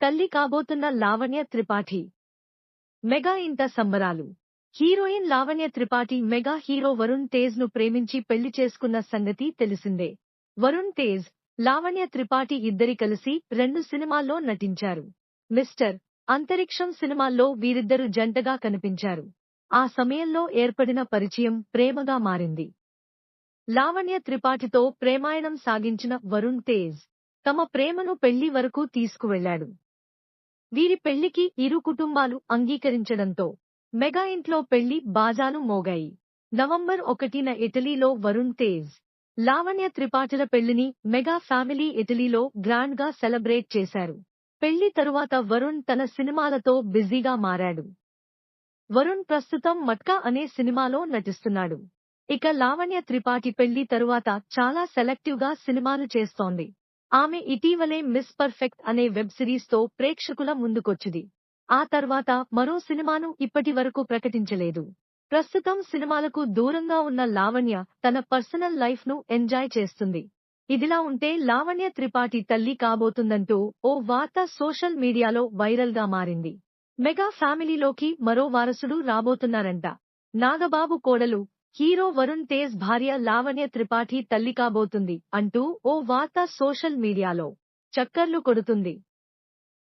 తల్లి కాబోతున్న లావణ్య త్రిపాఠి. మెగా ఇంట సంబరాలు. Heroine Lavanya Tripathi mega hero Varun తేజ్ను ప్రేమించి పెళ్ళి చేసుకున్న సంగతి తెలిసిందే. వరుణ్ తేజ్ లావణ్య త్రిపాఠి ఇద్దరి కలిసి రెండు సినిమాల్లో నటించారు. మిస్టర్ అంతరిక్షం సినిమాల్లో వీరిద్దరు జంటగా కనిపించారు. ఆ సమయంలో ఏర్పడిన పరిచయం ప్రేమగా మారింది. లావణ్య త్రిపాఠితో ప్రేమాయణం సాగించిన వరుణ్ తేజ్ తమ ప్రేమను పెళ్ళి వరకు తీసుకువెళ్ళాడు వీరి పెళ్ళికి ఇరు కుటుంబాలు అంగీకరించడంతో మెగా ఇంట్లో పెళ్ళి బాజాలు మోగాయి. నవంబర్ ఒకటిన ఇటలీలో వరుణ్ తేజ్ లావణ్య త్రిపాఠిల పెళ్ళిని మెగా ఫ్యామిలీ ఇటలీలో గ్రాండ్గా సెలబ్రేట్ చేశారు. పెళ్ళి తరువాత వరుణ్ తన సినిమాలతో బిజీగా మారాడు. వరుణ్ ప్రస్తుతం మట్కా అనే సినిమాలో నటిస్తున్నాడు. ఇక లావణ్య త్రిపాఠి పెళ్ళి తరువాత చాలా సెలెక్టివ్గా సినిమాలు చేస్తోంది. ఆమె ఇటీవలే మిస్ పర్ఫెక్ట్ అనే వెబ్ సిరీస్తో ప్రేక్షకుల ముందుకొచ్చింది. ఆ తర్వాత మరో సినిమాను ఇప్పటి వరకు ప్రకటించలేదు. ప్రస్తుతం సినిమాలకు దూరంగా ఉన్న లావణ్య తన పర్సనల్ లైఫ్ను ఎంజాయ్ చేస్తుంది. ఇదిలా ఉంటే లావణ్య త్రిపాఠి తల్లి కాబోతుందంటూ ఓ వార్త సోషల్ మీడియాలో వైరల్గా మారింది. మెగా ఫ్యామిలీలోకి మరో వారసుడు రాబోతున్నారంట. నాగబాబు కోడలు హీరో వరుణ్ తేజ్ భార్య లావణ్య త్రిపాఠి తల్లి కాబోతుంది అంటూ ఓ వార్త సోషల్ మీడియాలో చక్కర్లు కొడుతుంది.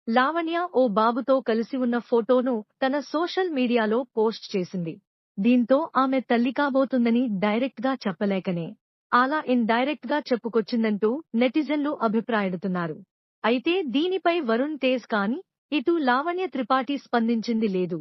లావణ్య ఓ బాబుతో కలిసి ఉన్న ఫోటోను తన సోషల్ మీడియాలో పోస్ట్ చేసింది. దీంతో ఆమె తల్లి కాబోతుందని డైరెక్ట్గా చెప్పలేకనే అలా ఇన్ డైరెక్ట్గా చెప్పుకొచ్చిందంటూ నెటిజన్లు అభిప్రాయడుతున్నారు. అయితే దీనిపై వరుణ్ తేజ్ కాని ఇటు లావణ్య త్రిపాఠి స్పందించింది లేదు.